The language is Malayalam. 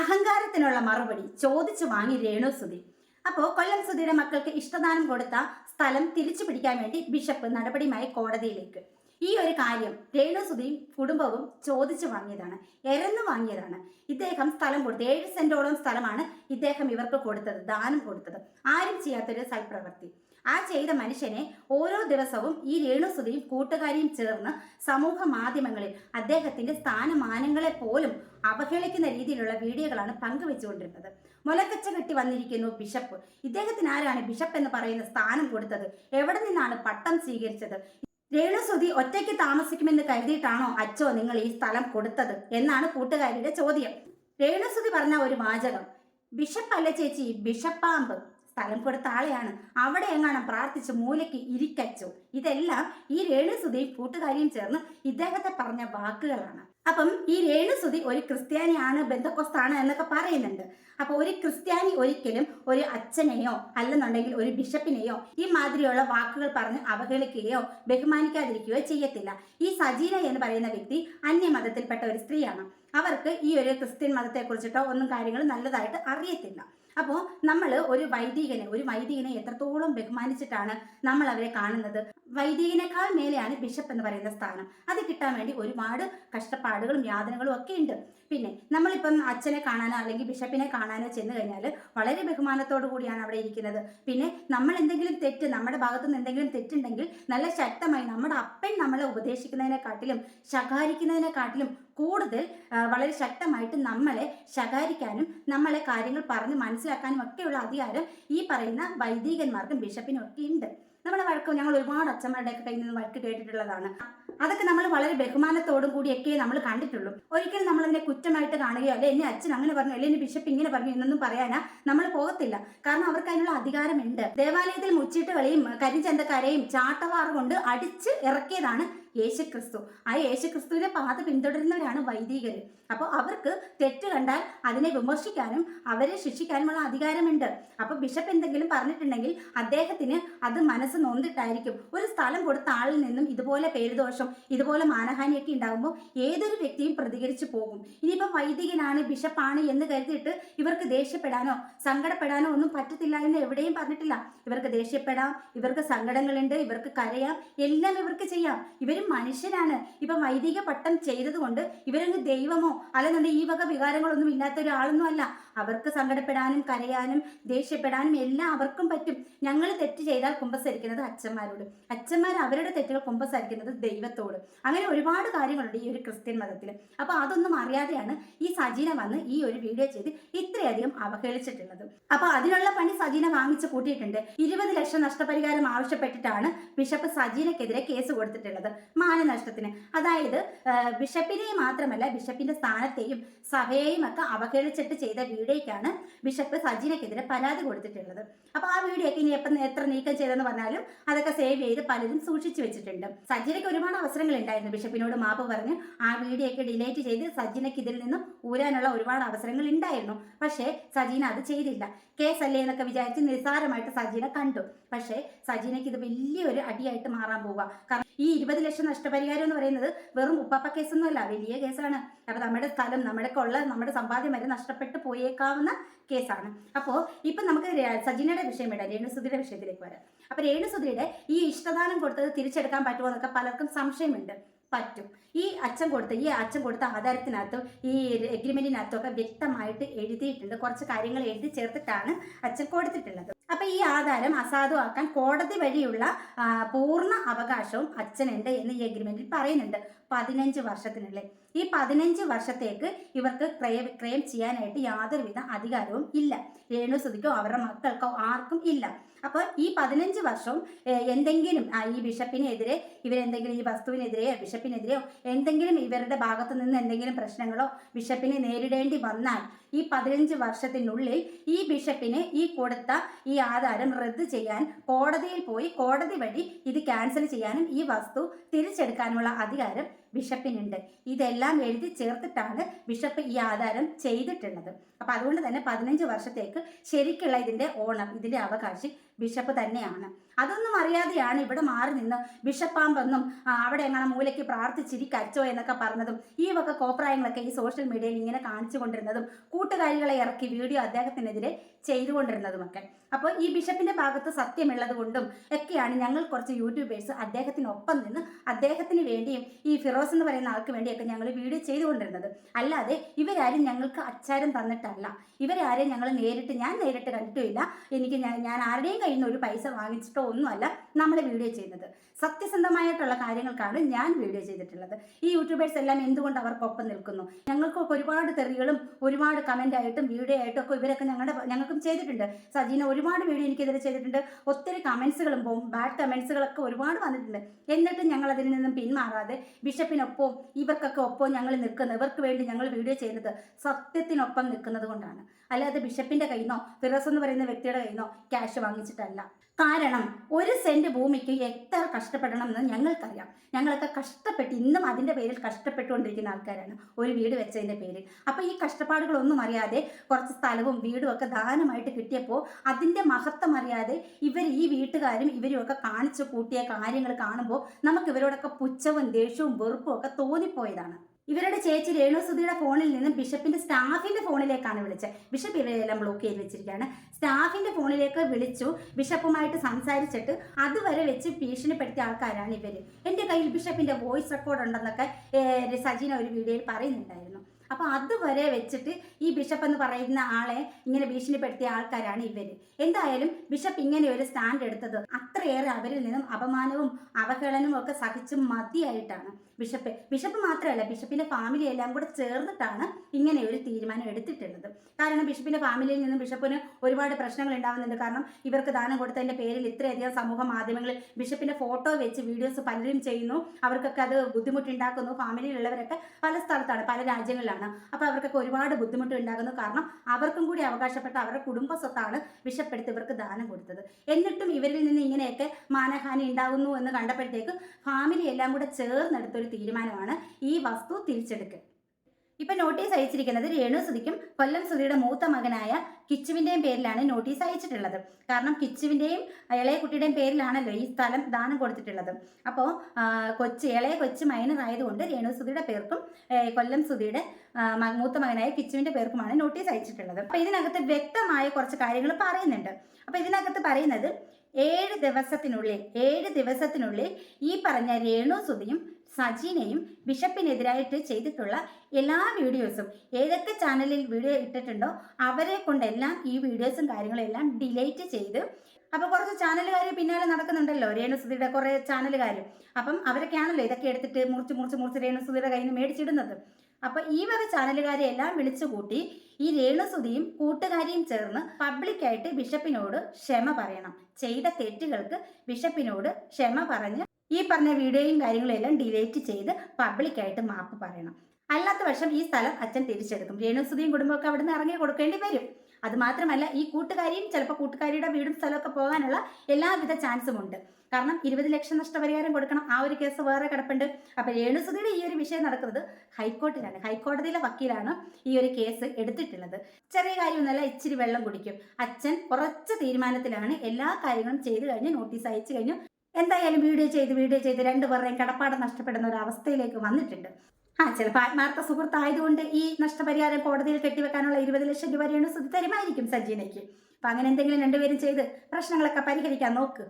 അഹങ്കാരത്തിനുള്ള മറുപടി ചോദിച്ചു വാങ്ങി രേണു സുധി അപ്പോൾ കൊല്ലം സുധിയുടെ മക്കൾക്ക് ഇഷ്ടദാനം കൊടുത്ത സ്ഥലം തിരിച്ചു പിടിക്കാൻ വേണ്ടി ബിഷപ്പ് നടപടിയുമായി കോടതിയിലേക്ക്. ഈ ഒരു കാര്യം രേണു സുധിയും കുടുംബവും ചോദിച്ചു വാങ്ങിയതാണ് എരന്നു വാങ്ങിയതാണ്. ഇദ്ദേഹം സ്ഥലം കൊടുത്തു ഏഴ് സെന്റോളം സ്ഥലമാണ് ഇദ്ദേഹം ഇവർക്ക് കൊടുത്തത് ദാനം കൊടുത്തത്. ആരും ചെയ്യാത്തൊരു സൽപ്രവൃത്തി ആ ചെയ്ത മനുഷ്യനെ ഓരോ ദിവസവും ഈ രേണുസുതിയും കൂട്ടുകാരിയും ചേർന്ന് സമൂഹ മാധ്യമങ്ങളിൽ അദ്ദേഹത്തിന്റെ സ്ഥാനമാനങ്ങളെ പോലും അവഹേളിക്കുന്ന രീതിയിലുള്ള വീഡിയോകളാണ് പങ്കുവെച്ചുകൊണ്ടിരുന്നത്. മുലക്കച്ച കെട്ടി വന്നിരിക്കുന്നു ബിഷപ്പ്. ഇദ്ദേഹത്തിന് ആരാണ് ബിഷപ്പ് എന്ന് പറയുന്ന സ്ഥാനം കൊടുത്തത്? എവിടെ നിന്നാണ് പട്ടം സ്വീകരിച്ചത്? രേണുസുതി ഒറ്റയ്ക്ക് താമസിക്കുമെന്ന് കരുതിയിട്ടാണോ അച്ചോ നിങ്ങൾ ഈ സ്ഥലം കൊടുത്തത് എന്നാണ് കൂട്ടുകാരിയുടെ ചോദ്യം. രേണുസുതി പറഞ്ഞ ഒരു വാചകം ബിഷപ്പ് അല്ല ചേച്ചി? ബിഷപ്പാമ്പ്. സ്ഥലം കൊടുത്ത ആളെയാണ്. അവിടെ എങ്ങാനും പ്രാർത്ഥിച്ച് മൂലയ്ക്ക് ഇരിക്കച്ചു? ഇതെല്ലാം ഈ രേണുസുതിയും കൂട്ടുകാരിയും ചേർന്ന് ഇദ്ദേഹത്തെ പറഞ്ഞ വാക്കുകളാണ്. അപ്പം ഈ രേണുസുതി ഒരു ക്രിസ്ത്യാനിയാണ് ബന്ധക്കോസ്താണ് എന്നൊക്കെ പറയുന്നുണ്ട്. അപ്പൊ ഒരു ക്രിസ്ത്യാനി ഒരിക്കലും ഒരു അച്ഛനെയോ അല്ലെന്നുണ്ടെങ്കിൽ ഒരു ബിഷപ്പിനെയോ ഈ മാതിരിയുള്ള വാക്കുകൾ പറഞ്ഞ് അവഹേളിക്കുകയോ ബഹുമാനിക്കാതിരിക്കുകയോ ചെയ്യത്തില്ല. ഈ സജീന എന്ന് പറയുന്ന വ്യക്തി അന്യമതത്തിൽപ്പെട്ട ഒരു സ്ത്രീയാണ്. അവർക്ക് ഈ ഒരു ക്രിസ്ത്യൻ മതത്തെ കുറിച്ചിട്ടോ ഒന്നും കാര്യങ്ങൾ നല്ലതായിട്ട് അറിയത്തില്ല. അപ്പോൾ നമ്മൾ ഒരു വൈദികനെ ഒരു വൈദികനെ എത്രത്തോളം ബഹുമാനിച്ചിട്ടാണ് നമ്മൾ അവരെ കാണുന്നത്? വൈദികനേക്കാൾ മേലെയാണ് ബിഷപ്പ് എന്ന് പറയുന്ന സ്ഥാനം. അത് കിട്ടാൻ വേണ്ടി ഒരുപാട് കഷ്ടപ്പാടുകളും യാതനകളും ഒക്കെ ഉണ്ട്. പിന്നെ നമ്മളിപ്പം അച്ഛനെ കാണാനോ അല്ലെങ്കിൽ ബിഷപ്പിനെ കാണാനോ ചെന്ന് കഴിഞ്ഞാൽ വളരെ ബഹുമാനത്തോടു കൂടിയാണ് അവിടെ ഇരിക്കുന്നത്. പിന്നെ നമ്മൾ എന്തെങ്കിലും തെറ്റ് നമ്മുടെ ഭാഗത്തു നിന്ന് എന്തെങ്കിലും തെറ്റുണ്ടെങ്കിൽ നല്ല ശക്തമായി നമ്മുടെ അപ്പൻ നമ്മളെ ഉപദേശിക്കുന്നതിനെക്കാട്ടിലും ശകാരിക്കുന്നതിനെക്കാട്ടിലും കൂടുതൽ വളരെ ശക്തമായിട്ട് നമ്മളെ ശകാരിക്കാനും നമ്മളെ കാര്യങ്ങൾ പറഞ്ഞ് മനസ്സിലാക്കാനും ഒക്കെയുള്ള അധികാരം ഈ പറയുന്ന വൈദികന്മാർക്കും ബിഷപ്പിനും ഒക്കെ ഉണ്ട്. നമ്മുടെ വഴക്ക് ഞങ്ങൾ ഒരുപാട് അച്ഛന്മാരുടെ ഒക്കെ കയ്യിൽ നിന്ന് വഴക്ക് കേട്ടിട്ടുള്ളതാണ്. അതൊക്കെ നമ്മൾ വളരെ ബഹുമാനത്തോടും കൂടിയൊക്കെ നമ്മൾ കണ്ടിട്ടുള്ളൂ. ഒരിക്കലും നമ്മൾ അതിനെ കുറ്റമായിട്ട് കാണുകയോ അല്ലെ എന്നെ അച്ഛൻ അങ്ങനെ പറഞ്ഞു അല്ലെ എന്നെ ബിഷപ്പ് ഇങ്ങനെ പറഞ്ഞു എന്നൊന്നും പറയാനാ നമ്മൾ പോകത്തില്ല. കാരണം അവർക്ക് അതിനുള്ള അധികാരമുണ്ട്. ദേവാലയത്തിൽ മുച്ചിട്ട് കളിയും കരിചന്തക്കാരെയും ചാട്ടവാറുകൊണ്ട് അടിച്ച് ഇറക്കിയതാണ് യേശുക്രിസ്തു. ആ യേശുക്രിസ്തുവിന്റെ പാത പിന്തുടരുന്നവരാണ് വൈദികർ അപ്പോൾ അവർക്ക് തെറ്റ് കണ്ടാൽ അതിനെ വിമർശിക്കാനും അവരെ ശിക്ഷിക്കാനുമുള്ള അധികാരമുണ്ട്. അപ്പോൾ ബിഷപ്പ് എന്തെങ്കിലും പറഞ്ഞിട്ടുണ്ടെങ്കിൽ അദ്ദേഹത്തിന് അത് മനസ്സ് നൊന്നിട്ടായിരിക്കും ഒരു സ്ഥലം കൊടുത്ത ആളിൽ നിന്നും ഇതുപോലെ പേരുദോഷം ഇതുപോലെ മാനഹാനിയൊക്കെ ഉണ്ടാകുമ്പോൾ ഏതൊരു വ്യക്തിയും പ്രതികരിച്ചു പോകും. ഇനിയിപ്പം വൈദികനാണ് ബിഷപ്പാണ് എന്ന് കരുതിയിട്ട് ഇവർക്ക് ദേഷ്യപ്പെടാനോ സങ്കടപ്പെടാനോ ഒന്നും പറ്റത്തില്ല എന്ന് എവിടെയും പറഞ്ഞിട്ടില്ല. ഇവർക്ക് ദേഷ്യപ്പെടാം ഇവർക്ക് സങ്കടങ്ങളുണ്ട് ഇവർക്ക് കരയാം എല്ലാം ഇവർക്ക് ചെയ്യാം. ഇവരും മനുഷ്യരാണ് ഇപ്പം വൈദിക പട്ടം ചെയ്തതുകൊണ്ട് ഇവരങ്ങ് ദൈവമോ? അല്ലെന്നുണ്ടെങ്കിൽ ഈ വക വികാരങ്ങളൊന്നും ഇല്ലാത്ത ഒരാളൊന്നും അല്ല. അവർക്ക് സങ്കടപ്പെടാനും കരയാനും ദേഷ്യപ്പെടാനും എല്ലാം അവർക്കും പറ്റും. ഞങ്ങൾ തെറ്റ് ചെയ്താൽ കുമ്പസരിക്കുന്നത് അച്ഛന്മാരോട്. അച്ഛന്മാർ അവരുടെ തെറ്റുകൾ കുമ്പസരിക്കുന്നത് ദൈവത്തോട്. അങ്ങനെ ഒരുപാട് കാര്യങ്ങളുണ്ട് ഈ ഒരു ക്രിസ്ത്യൻ മതത്തിൽ അപ്പോൾ അതൊന്നും അറിയാതെയാണ് ഈ സജീന വന്ന് ഈ ഒരു വീഡിയോ ചെയ്ത് ഇത്രയധികം അവഹേളിച്ചിട്ടുള്ളത്. അപ്പോൾ അതിനുള്ള പണി സജീന വാങ്ങിച്ചു കൂട്ടിയിട്ടുണ്ട്. ഇരുപത് ലക്ഷം നഷ്ടപരിഹാരം ആവശ്യപ്പെട്ടിട്ടാണ് ബിഷപ്പ് സജീനക്കെതിരെ കേസ് കൊടുത്തിട്ടുള്ളത് മാനനഷ്ടത്തിന്. അതായത് ബിഷപ്പിനെ മാത്രമല്ല ബിഷപ്പിന്റെ സ്ഥാനത്തെയും സഭയെയും ഒക്കെ അവഹേളിച്ചിട്ട് ചെയ്ത വീഡിയോയ്ക്കാണ് ബിഷപ്പ് സജിനക്കെതിരെ പരാതി കൊടുത്തിട്ടുള്ളത്. അപ്പോൾ ആ വീഡിയോ ഒക്കെ ഇനി എപ്പം എത്ര നീക്കം ചെയ്തെന്ന് പറഞ്ഞാലും അതൊക്കെ സേവ് ചെയ്ത് പലരും സൂക്ഷിച്ചു വെച്ചിട്ടുണ്ട്. സജീനയ്ക്ക് ഒരുപാട് അവസരങ്ങൾ ഉണ്ടായിരുന്നു ബിഷപ്പിനോട് മാപ്പ് പറഞ്ഞ് ആ വീഡിയോ ഒക്കെ ഡിലേറ്റ് ചെയ്ത് സജീനയ്ക്ക് ഇതിൽ നിന്നും ഊരാനുള്ള ഒരുപാട് അവസരങ്ങൾ ഉണ്ടായിരുന്നു പക്ഷേ സജീന അത് ചെയ്തില്ല. കേസല്ലേ എന്നൊക്കെ വിചാരിച്ച് നിസ്സാരമായിട്ട് സജീന കണ്ടു. പക്ഷേ സജീനയ്ക്ക് ഇത് വലിയൊരു അടിയായിട്ട് മാറാൻ പോവുക. കാരണം ഈ ഇരുപത് ലക്ഷം നഷ്ടപരിഹാരം എന്ന് പറയുന്നത് വെറും ഉപ്പാപ്പ കേസൊന്നുമല്ല വലിയ കേസാണ്. അപ്പൊ നമ്മുടെ സ്ഥലം നമ്മുടെ കൊള്ള നമ്മുടെ സമ്പാദ്യം വരെ നഷ്ടപ്പെട്ടു പോയേക്കാവുന്ന കേസാണ്. അപ്പോൾ ഇപ്പൊ നമുക്ക് സജിനയുടെ വിഷയം ഇടാം രേണുസുധിയുടെ വിഷയത്തിലേക്ക് വരാം. അപ്പൊ രേണുസുധിയുടെ ഈ ഇഷ്ടദാനം കൊടുത്തത് തിരിച്ചെടുക്കാൻ പറ്റുമോ എന്നൊക്കെ പലർക്കും സംശയമുണ്ട്. പറ്റും. ഈ അച്ഛൻ കൊടുത്ത ഈ അച്ഛൻ കൊടുത്ത ആധാരത്തിനകത്തും ഈ എഗ്രിമെന്റിനകത്തും ഒക്കെ വ്യക്തമായിട്ട് എഴുതിയിട്ടുണ്ട്. കുറച്ച് കാര്യങ്ങൾ എഴുതി ചേർത്തിട്ടാണ് അച്ഛൻ കൊടുത്തിട്ടുള്ളത്. അപ്പൊ ഈ ആധാരം അസാധുവാക്കാൻ കോടതി വഴിയുള്ള പൂർണ അവകാശവും അച്ഛനുണ്ട് എന്ന് ഈ എഗ്രിമെന്റിൽ പറയുന്നുണ്ട്. പതിനഞ്ച് വർഷത്തിനുള്ളിൽ. ഈ പതിനഞ്ച് വർഷത്തേക്ക് ഇവർക്ക് ക്രയവിക്രയം ചെയ്യാനായിട്ട് യാതൊരുവിധ അധികാരവും ഇല്ല. രേണുസുതിക്കോ അവരുടെ മക്കൾക്കോ ആർക്കും ഇല്ല. അപ്പോൾ ഈ പതിനഞ്ച് വർഷവും എന്തെങ്കിലും ഈ ബിഷപ്പിനെതിരെ ഇവരെന്തെങ്കിലും ഈ വസ്തുവിനെതിരെയോ ബിഷപ്പിനെതിരെയോ എന്തെങ്കിലും ഇവരുടെ ഭാഗത്തു നിന്ന് എന്തെങ്കിലും പ്രശ്നങ്ങളോ ബിഷപ്പിനെ നേരിടേണ്ടി വന്നാൽ ഈ പതിനഞ്ച് വർഷത്തിനുള്ളിൽ ഈ ബിഷപ്പിന് ഈ കൊടുത്ത ഈ ആധാരം റദ്ദ് ചെയ്യാൻ കോടതിയിൽ പോയി കോടതി വഴി ഇത് ക്യാൻസൽ ചെയ്യാനും ഈ വസ്തു തിരിച്ചെടുക്കാനുമുള്ള അധികാരം ബിഷപ്പിനുണ്ട്. ഇതെല്ലാം എഴുതി ചേർത്തിട്ടാണ് ബിഷപ്പ് ഈ ആധാരം ചെയ്തിട്ടുള്ളത്. അപ്പൊ അതുകൊണ്ട് തന്നെ പതിനഞ്ച് വർഷത്തേക്ക് ശരിക്കുള്ള ഇതിന്റെ ഓണർ ഇതിന്റെ അവകാശി ബിഷപ്പ് തന്നെയാണ്. അതൊന്നും അറിയാതെയാണ് ഇവിടെ മാറി നിന്ന് ബിഷപ്പാമ്പെന്നും അവിടെ എങ്ങനെ മൂലയ്ക്ക് പ്രാർത്ഥിച്ചിരി കച്ചോ എന്നൊക്കെ പറഞ്ഞതും ഈ വക കോപ്രായങ്ങളൊക്കെ ഈ സോഷ്യൽ മീഡിയയിൽ ഇങ്ങനെ കാണിച്ചു കൊണ്ടിരുന്നതും കൂട്ടുകാരികളെ ഇറക്കി വീഡിയോ അദ്ദേഹത്തിനെതിരെ ചെയ്തുകൊണ്ടിരുന്നതുമൊക്കെ അപ്പോൾ ഈ ബിഷപ്പിന്റെ ഭാഗത്ത് സത്യമുള്ളത് കൊണ്ടും ഒക്കെയാണ് ഞങ്ങൾ കുറച്ച് യൂട്യൂബേഴ്സ് അദ്ദേഹത്തിനൊപ്പം നിന്ന് അദ്ദേഹത്തിന് വേണ്ടിയും ഈ ഫിറോസ് എന്ന് പറയുന്ന ആൾക്ക് വേണ്ടിയൊക്കെ ഞങ്ങൾ വീഡിയോ ചെയ്തുകൊണ്ടിരുന്നത് അല്ലാതെ ഇവരാരും ഞങ്ങൾക്ക് അച്ചാരം തന്നിട്ടല്ല. ഇവരാരെയും ഞങ്ങൾ നേരിട്ട് ഞാൻ നേരിട്ട് കണ്ടിട്ടുമില്ല. എനിക്ക് ഞാൻ ആരുടെയും കയ്യിൽ നിന്ന് ഒരു പൈസ വാങ്ങിച്ചിട്ടോ ഒന്നുമല്ല നമ്മൾ വീഡിയോ ചെയ്യുന്നത്. സത്യസന്ധമായിട്ടുള്ള കാര്യങ്ങൾക്കാണ് ഞാൻ വീഡിയോ ചെയ്തിട്ടുള്ളത്. ഈ യൂട്യൂബേഴ്സ് എല്ലാം എന്തുകൊണ്ട് അവർക്കൊപ്പം നിൽക്കുന്നു? ഞങ്ങൾക്കൊക്കെ ഒരുപാട് തെറികളും ഒരുപാട് കമന്റ് ആയിട്ടും വീഡിയോ ആയിട്ടും ഒക്കെ ഇവരൊക്കെ ഞങ്ങളുടെ ഞങ്ങൾക്കും ചെയ്തിട്ടുണ്ട്. സജീന ഒരുപാട് വീഡിയോ എനിക്കെതിരെ ചെയ്തിട്ടുണ്ട്. ഒത്തിരി കമൻസുകളും ബാഡ് കമൻസുകളൊക്കെ ഒരുപാട് വന്നിട്ടുണ്ട്. എന്നിട്ടും ഞങ്ങൾ അതിൽ നിന്നും പിന്മാറാതെ ബിഷപ്പിനൊപ്പം ഇവർക്കൊക്കെ ഒപ്പം ഞങ്ങൾ നിൽക്കുന്നത് ഇവർക്ക് വേണ്ടി ഞങ്ങൾ വീഡിയോ ചെയ്യുന്നത് സത്യത്തിനൊപ്പം നിൽക്കുന്നത് കൊണ്ടാണ്. അല്ലാതെ ബിഷപ്പിന്റെ കയ്യിൽ ഫിറോസ് എന്ന് പറയുന്ന വ്യക്തിയുടെ കയ്യിൽ നിന്നോ ക്യാഷ് വാങ്ങിച്ചിട്ടല്ല. കാരണം ഒരു സെന്റ് ഭൂമിക്ക് എത്ര കഷ്ടപ്പെടണം എന്ന് ഞങ്ങൾക്കറിയാം. ഞങ്ങളൊക്കെ കഷ്ടപ്പെട്ട് ഇന്നും അതിന്റെ പേരിൽ കഷ്ടപ്പെട്ടുകൊണ്ടിരിക്കുന്ന ആൾക്കാരാണ്. ഒരു വീട് വെച്ചതിന്റെ പേരിൽ. അപ്പോൾ ഈ കഷ്ടപ്പാടുകളൊന്നും അറിയാതെ കുറച്ച് സ്ഥലവും വീടും ഒക്കെ ദാനമായിട്ട് കിട്ടിയപ്പോൾ അതിന്റെ മഹത്വം അറിയാതെ ഇവർ ഈ വീട്ടുകാരും ഇവരും ഒക്കെ കാണിച്ചു കൂട്ടിയ കാര്യങ്ങൾ കാണുമ്പോൾ നമുക്ക് ഇവരോടൊക്കെ പുച്ഛവും ദേഷ്യവും വെറുപ്പും ഒക്കെ തോന്നിപ്പോയതാണ്. ഇവരുടെ ചേച്ചി രേണുസുധിയുടെ ഫോണിൽ നിന്നും ബിഷപ്പിന്റെ സ്റ്റാഫിന്റെ ഫോണിലേക്കാണ് വിളിച്ചത്. ബിഷപ്പ് ഇവരെല്ലാം ബ്ലോക്ക് ചെയ്ത് വെച്ചിരിക്കുകയാണ്. സ്റ്റാഫിന്റെ ഫോണിലേക്ക് വിളിച്ചു ബിഷപ്പുമായിട്ട് സംസാരിച്ചിട്ട് അതുവരെ വെച്ച് ഭീഷണിപ്പെടുത്തിയ ആൾക്കാരാണ് ഇവർ. എന്റെ കയ്യിൽ ബിഷപ്പിന്റെ വോയിസ് റെക്കോർഡ് ഉണ്ടെന്നൊക്കെ സജീന ഒരു വീഡിയോയിൽ പറയുന്നുണ്ടായിരുന്നു. അപ്പൊ അതുവരെ വെച്ചിട്ട് ഈ ബിഷപ്പ് എന്ന് പറയുന്ന ആളെ ഇങ്ങനെ ഭീഷണിപ്പെടുത്തിയ ആൾക്കാരാണ് ഇവർ. എന്തായാലും ബിഷപ്പ് ഇങ്ങനെ ഒരു സ്റ്റാൻഡ് എടുത്തത് അത്രയേറെ അവരിൽ നിന്നും അപമാനവും അവഹേളനവും ഒക്കെ സഹിച്ച് മതിയായിട്ടാണ് ബിഷപ്പ് ബിഷപ്പ് മാത്രമല്ല ബിഷപ്പിന്റെ ഫാമിലി എല്ലാം കൂടെ ചേർന്നിട്ടാണ് ഇങ്ങനെ ഒരു തീരുമാനം എടുത്തിട്ടുള്ളത്. കാരണം ബിഷപ്പിന്റെ ഫാമിലിയിൽ നിന്നും ബിഷപ്പിന് ഒരുപാട് പ്രശ്നങ്ങൾ ഉണ്ടാവുന്നുണ്ട്. കാരണം ഇവർക്ക് ദാനം കൊടുത്തതിന്റെ പേരിൽ ഇത്രയധികം സമൂഹ മാധ്യമങ്ങളിൽ ബിഷപ്പിന്റെ ഫോട്ടോ വെച്ച് വീഡിയോസ് പലരും ചെയ്യുന്നു. അവർക്കൊക്കെ അത് ബുദ്ധിമുട്ടുണ്ടാക്കുന്നു. ഫാമിലിയിലുള്ളവരൊക്കെ പല സ്ഥലത്താണ് പല രാജ്യങ്ങളിലാണ്. അപ്പോൾ അവർക്കൊക്കെ ഒരുപാട് ബുദ്ധിമുട്ട് ഉണ്ടാകുന്നു. കാരണം അവർക്കും കൂടി അവകാശപ്പെട്ട അവരുടെ കുടുംബ സ്വത്താണ് വിഷപ്പെടുത്തി ഇവർക്ക് ദാനം കൊടുത്തത്. എന്നിട്ടും ഇവരിൽ നിന്ന് ഇങ്ങനെയൊക്കെ മാനഹാനി ഉണ്ടാകുന്നു എന്ന് കണ്ടപ്പോഴത്തേക്ക് ഫാമിലി എല്ലാം കൂടെ ചേർന്നെടുത്തൊരു തീരുമാനമാണ് ഈ വസ്തു തിരിച്ചെടുക്കൽ. ഇപ്പൊ നോട്ടീസ് അയച്ചിരിക്കുന്നത് രേണു സുധിക്കും കൊല്ലം സുധിയുടെ മൂത്ത മകനായ കിച്ചുവിന്റെയും പേരിലാണ് നോട്ടീസ് അയച്ചിട്ടുള്ളത്. കാരണം കിച്ചുവിന്റെയും ഇളയ കുട്ടിയുടെയും പേരിലാണല്ലോ ഈ സ്ഥലം ദാനം കൊടുത്തിട്ടുള്ളത്. അപ്പോൾ കൊച്ച് ഇളയ കൊച്ച് മൈനർ ആയതുകൊണ്ട് രേണു സുധിയുടെ പേർക്കും കൊല്ലം സുധിയുടെ മൂത്ത മകനായ കിച്ചുവിന്റെ പേർക്കുമാണ് നോട്ടീസ് അയച്ചിട്ടുള്ളത്. അപ്പൊ ഇതിനകത്ത് വ്യക്തമായ കുറച്ച് കാര്യങ്ങൾ പറയുന്നുണ്ട്. അപ്പൊ ഇതിനകത്ത് പറയുന്നത് ഏഴ് ദിവസത്തിനുള്ളിൽ ഏഴ് ദിവസത്തിനുള്ളിൽ ഈ പറഞ്ഞ രേണു സുധിയും സജീനയും ബിഷപ്പിനെതിരായിട്ട് ചെയ്തിട്ടുള്ള എല്ലാ വീഡിയോസും. ഏതൊക്കെ ചാനലിൽ വീഡിയോ ഇട്ടിട്ടുണ്ടോ അവരെ കൊണ്ടെല്ലാം ഈ വീഡിയോസും കാര്യങ്ങളും എല്ലാം ഡിലീറ്റ് ചെയ്ത് അപ്പോൾ കുറച്ച് ചാനലുകാർ പിന്നാലെ നടക്കുന്നുണ്ടല്ലോ രേണുസുതിയുടെ കുറേ ചാനലുകാർ അപ്പം അവരൊക്കെയാണല്ലോ ഇതൊക്കെ എടുത്തിട്ട് മുറിച്ച് മുറിച്ച് മുറിച്ച് രേണുസുതിയുടെ കയ്യിൽ നിന്ന് മേടിച്ചിടുന്നത്. അപ്പോൾ ഈ വക ചാനലുകാരെ എല്ലാം വിളിച്ചു കൂട്ടി ഈ രേണുസുതിയും കൂട്ടുകാരിയും ചേർന്ന് പബ്ലിക്കായിട്ട് ബിഷപ്പിനോട് ക്ഷമ പറയണം. ചെയ്ത തെറ്റുകൾക്ക് ബിഷപ്പിനോട് ക്ഷമ പറഞ്ഞ് ഈ പറഞ്ഞ വീഡിയോയും കാര്യങ്ങളും എല്ലാം ഡിലീറ്റ് ചെയ്ത് പബ്ലിക്കായിട്ട് മാപ്പ് പറയണം. അല്ലാത്ത പക്ഷം ഈ സ്ഥലം അച്ഛൻ തിരിച്ചെടുക്കും. രേണുസുതിയും കുടുംബമൊക്കെ അവിടുന്ന് ഇറങ്ങി കൊടുക്കേണ്ടി വരും. അത് മാത്രമല്ല ഈ കൂട്ടുകാരിയും ചിലപ്പോൾ കൂട്ടുകാരിയുടെ വീടും സ്ഥലമൊക്കെ പോകാനുള്ള എല്ലാവിധ ചാൻസും ഉണ്ട്. കാരണം ഇരുപത് ലക്ഷം നഷ്ടപരിഹാരം കൊടുക്കണം. ആ ഒരു കേസ് വേറെ കിടപ്പുണ്ട്. അപ്പൊ രേണുസുതിയുടെ ഈ ഒരു വിഷയം നടക്കുന്നത് ഹൈക്കോർട്ടിലാണ്. ഹൈക്കോടതിയിലെ വക്കീലാണ് ഈ ഒരു കേസ് എടുത്തിട്ടുള്ളത്. ചെറിയ കാര്യമൊന്നുമല്ല ഇച്ചിരി വെള്ളം കുടിക്കും. അച്ഛൻ ഉറച്ച തീരുമാനത്തിലാണ് എല്ലാ കാര്യങ്ങളും ചെയ്തു കഴിഞ്ഞ് നോട്ടീസ് അയച്ചു കഴിഞ്ഞു. എന്തായാലും വീഡിയോ ചെയ്ത് വീഡിയോ ചെയ്ത് രണ്ടുപേരുടെയും കടപ്പാടം നഷ്ടപ്പെടുന്ന ഒരു അവസ്ഥയിലേക്ക് വന്നിട്ടുണ്ട്. ആ ചിലപ്പോൾ ആത്മാർത്ഥ സുഹൃത്തായതുകൊണ്ട് ഈ നഷ്ടപരിഹാരം കോടതിയിൽ കെട്ടിവെക്കാനുള്ള ഇരുപത് ലക്ഷം രൂപ രേണു സുധി തരുമായിരിക്കും സജീനയ്ക്ക്. അപ്പൊ അങ്ങനെ എന്തെങ്കിലും രണ്ടുപേരും ചെയ്ത് പ്രശ്നങ്ങളൊക്കെ പരിഹരിക്കാൻ നോക്ക്.